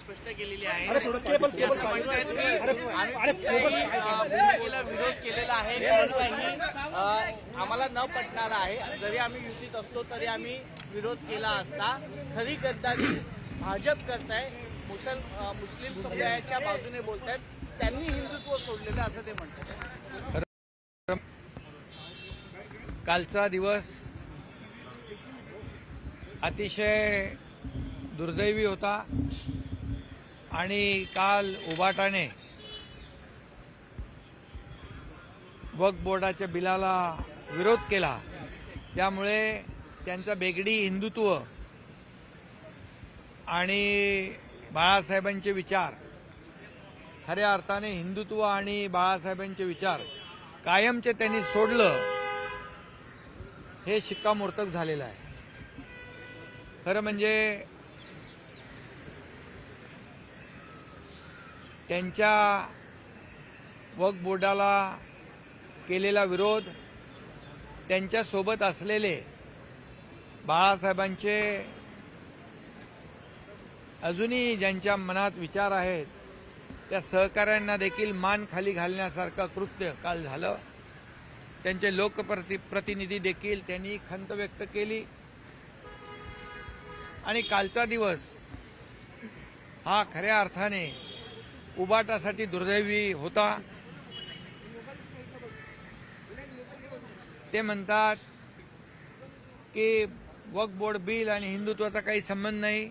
स्पष्ट केलेली आहे. भूमिकेला विरोध केलेला आहे आम्हाला न पटणार आहे. जरी आम्ही युतीत असलो तरी आम्ही विरोध केला असता खरी गद्दारी भाजप करताय मुसल मुस्लिम समुदायाच्या बाजूने बोलतायत त्यांनी हिंदुत्व सोडलेलं असं ते म्हणतात. कालचा दिवस अतिशय दुर्दैवी होता. आणि काल उबाटाने वक्फ बोर्डाच्या बिलाला विरोध केला. त्यामुळे त्यांचा बेगडी हिंदुत्व आणि बाळासाहेबांचे विचार खऱ्या अर्थाने हिंदुत्व आणि बाळासाहेबांचे विचार कायमचे त्यांनी सोडलं हे शिक्कामोर्तक झालेलं आहे. खरं म्हणजे त्यांच्या वक्फ बोर्डाला केलेला विरोध त्यांच्यासोबत असलेले बाळासाहेबांचे अजूनही ज्यांच्या मनात विचार आहेत त्या सहकाऱ्यांना देखील मान खाली घालण्यासारखं कृत्य काल झालं. त्यांचे लोकप्रति प्रतिनिधी देखील त्यांनी खंत व्यक्त केली. आणि कालचा दिवस हा खऱ्या अर्थाने उबाटासाठी दुर्दैवी होता. ते म्हणतात की वक बोर्ड बिल आणि हिंदुत्वाचा काही संबंध नाही.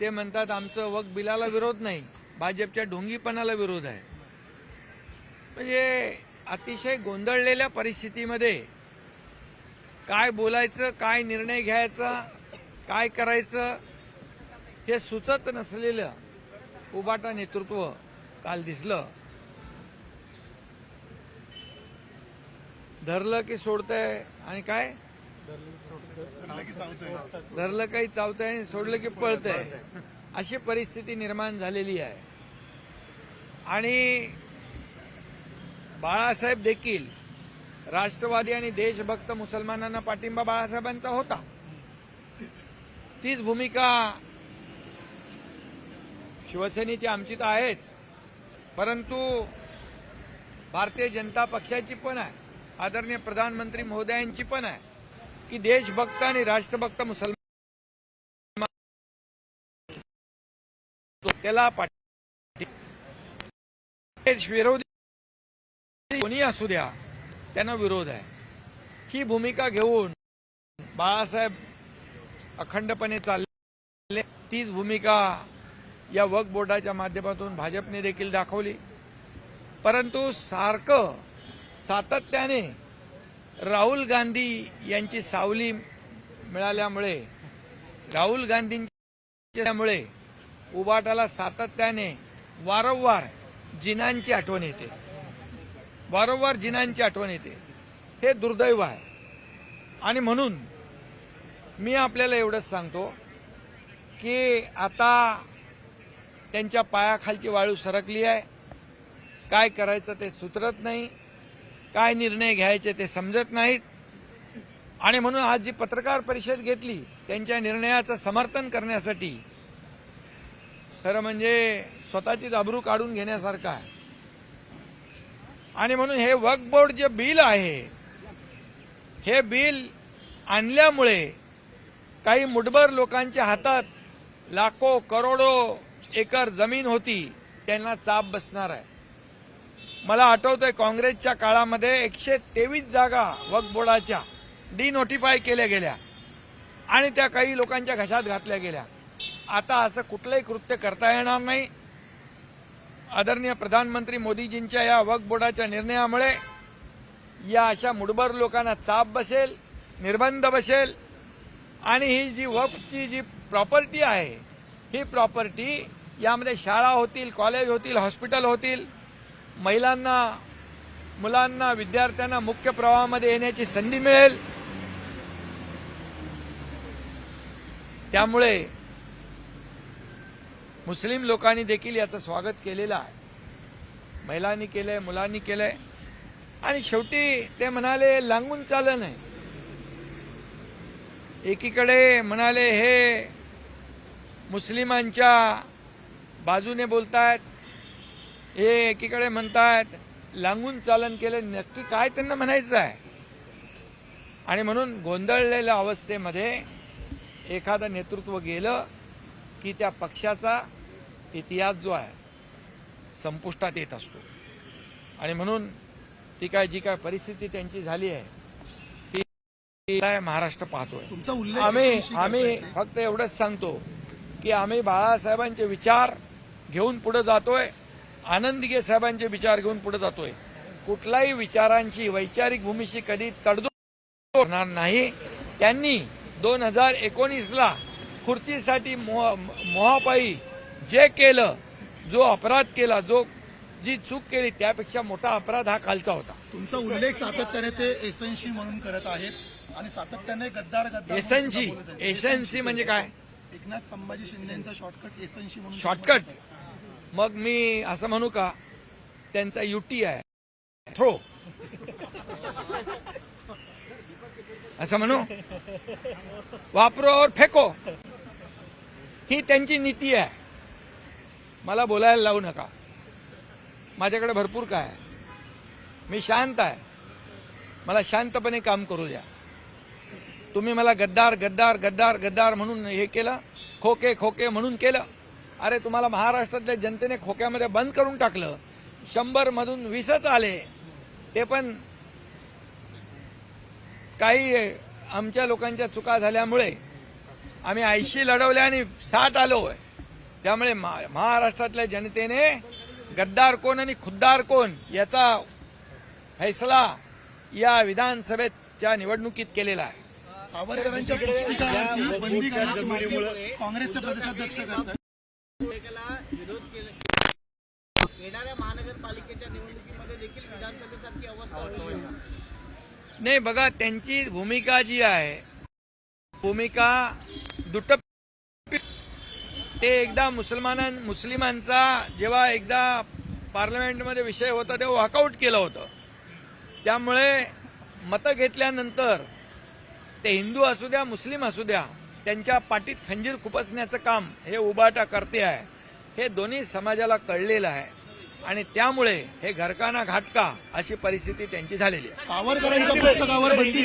ते म्हणतात आमचं वक बिलाला विरोध नाही भाजपच्या ढोंगीपणाला विरोध आहे. म्हणजे अतिशय गोंधळलेल्या परिस्थितीमध्ये काय बोलायचं काय निर्णय घ्यायचा काय करायचं हे सुचत नसलेलं उबाटा नेतृत्व काल दिसलं. धरलं की सोडतंय आणि काय? धरलं काही चावतंय आणि सोडलं की पळतंय. अशी परिस्थिती निर्माण झालेली आहे. आणि बाळासाहेब देखील राष्ट्रवादी आणि देशभक्त मुसलमानांना पाठिंबा बाळासाहेबांचा होता. तीच भूमिका शिवसेनेची आमची तर आहेच. परंतु भारतीय जनता पक्षाची पण आहे. आदरणीय प्रधानमंत्री महोदयांची पण आहे. की देशभक्त आणि राष्ट्रभक्त मुसलमान त्याला देश विरोधी कोणी असू द्या त्यांना विरोध आहे. ही भूमिका घेऊन बाळासाहेब अखंडपणे चालले. तीच भूमिका या वक्फ बोर्डाच्या माध्यमातून भाजपने देखील दाखवली. परंतु सारखं सातत्याने राहुल गांधी यांची सावली मिळाल्यामुळे राहुल गांधींच्यामुळे उबाटाला सातत्याने वारंवार जिनांची आठवण येते. वारंवार जिनांची आठवण येते. हे दुर्दैव आहे. आणि म्हणून मी आपल्याला एवढंच सांगतो की आता त्यांच्या पायाखालची वाळू सरकली आहे. काय करायचं ते सुचरत नाही. काय निर्णय घ्यायचे ते समजत नाहीत. आणि म्हणून आज जी पत्रकार परिषद घेतली त्यांच्या निर्णयाचं समर्थन करण्यासाठी खरं म्हणजे स्वतःची जाबरू काढून घेण्यासारखं आहे. आणि म्हणून हे वक्फ बोर्ड जे बिल आहे हे बिल आणल्यामुळे काही मुठभर लोकांच्या हातात लाखो करोडो एकर जमीन होती त्यांना चाप बसणार आहे. मला आठवतंय काँग्रेसच्या काळामध्ये एकशे तेवीस जागा वक्फ बोर्डाच्या डिनोटिफाय केल्या गेल्या आणि त्या काही लोकांच्या घशात घातल्या गेल्या. आता असं कुठलंही कृत्य करता येणार नाही. आदरणीय प्रधानमंत्री मोदीजींच्या या वक्फ बोर्डाच्या निर्णयामुळे या अशा मुडबर लोकांना चाप बसेल निर्बंध बसेल आणि ही जी वक्फची जी प्रॉपर्टी आहे ही प्रॉपर्टी यामध्ये शाळा होतील कॉलेज होतील हॉस्पिटल होतील. महिलांना मुलांना विद्यार्थ्यांना मुख्य प्रवाहामध्ये येण्याची संधी मिळेल. त्यामुळे मुस्लिम लोकांनी देखील याचं स्वागत केलेलं आहे. महिलांनी केलंय मुलांनी केलंय. आणि शेवटी ते म्हणाले लांगून चाललं नाही एकीकडे म्हणाले हे मुस्लिमांच्या बाजूने बोलतायत हे एकीकडे म्हणतायत लांगून चालन केलं नक्की काय त्यांना म्हणायचं आहे? आणि म्हणून गोंधळलेल्या अवस्थेमध्ये एखादं नेतृत्व गेलं की त्या पक्षाचा इतिहास जो आहे संपुष्टात येत असतो. आणि म्हणून ती काय जी काय परिस्थिती त्यांची झाली आहे ती महाराष्ट्र पाहतोय. आम्ही आम्ही फक्त एवढंच सांगतो की आम्ही बाळासाहेबांचे विचार घेऊन पुढे जातोय. आनंदगे साहेबांचे विचार घेऊन पुढे जातोय. कुठल्याही विचारांची वैचारिक भूमीशी कधी तडजोड होणार नाही. त्यांनी दोन हजार एकोणीसला खुर्चीसाठी मोह मोहापायी जे केलं जो अपराध केला जो जी चूक केली त्यापेक्षा मोठा अपराध हा कालचा होता. तुमचा उल्लेख सातत्याने ते एसएनसी म्हणून करत आहेत आणि सातत्याने गद्दार गद्दार एसएनसी. एसएनसी म्हणजे काय? एकनाथ संभाजी शिंदेचा शॉर्टकट एसएनसी म्हणून शॉर्टकट मग मी असं म्हणू का त्यांचा युटी आहे. थ्रो. असं म्हणू? वापरो और फेको. ही त्यांची नीती आहे. मला बोलायला लावू नका. माझ्याकडे भरपूर काय आहे. मी शांत आहे. मला शांतपणे काम करू द्या. तुम्ही मला गद्दार गद्दार गद्दार गद्दार म्हणून हे केलं खोके खोके म्हणून केलं. अरे तुम्हाला महाराष्ट्रातल्या जनतेने खोक्यामध्ये बंद करून टाकलं. शंभर मधून वीसच आले. ते पण काही आमच्या लोकांच्या चुका झाल्यामुळे आम्ही ऐंशी लढवले आणि साठ आलो त्यामुळे महाराष्ट्रातल्या जनतेने गद्दार कोण आणि खुद्दार कोण याचा फैसला या विधानसभेच्या निवडणुकीत केलेला आहे. सावरकरांच्या पुस्तिकावरती बंदी करण्याची मागणी काँग्रेसचे प्रदेशाध्यक्ष करतात. विरोध केला. येणाऱ्या महानगरपालिकेच्या निवडणुकीमध्ये देखील विधानसभेसारखी अवस्था नाही बघा त्यांची भूमिका जी आहे भूमिका दुटप ते एकदा मुसलमानां मुस्लिमांचा जेव्हा एकदा पार्लमेंटमध्ये विषय होता तेव्हा वॉकआउट केलं होतं. त्यामुळे मतं घेतल्यानंतर ते हिंदू असू द्या मुस्लिम असू द्या त्यांच्या पाठीत खंजीर खुपसण्याचं काम हे उबाटा करते आहे. हे दोन्ही समाजाला कळलेलं आहे. आणि त्यामुळे हे घरकाना घाटका अशी परिस्थिती त्यांची झालेली आहे. सावरकरांच्या पुस्तकावर बंदी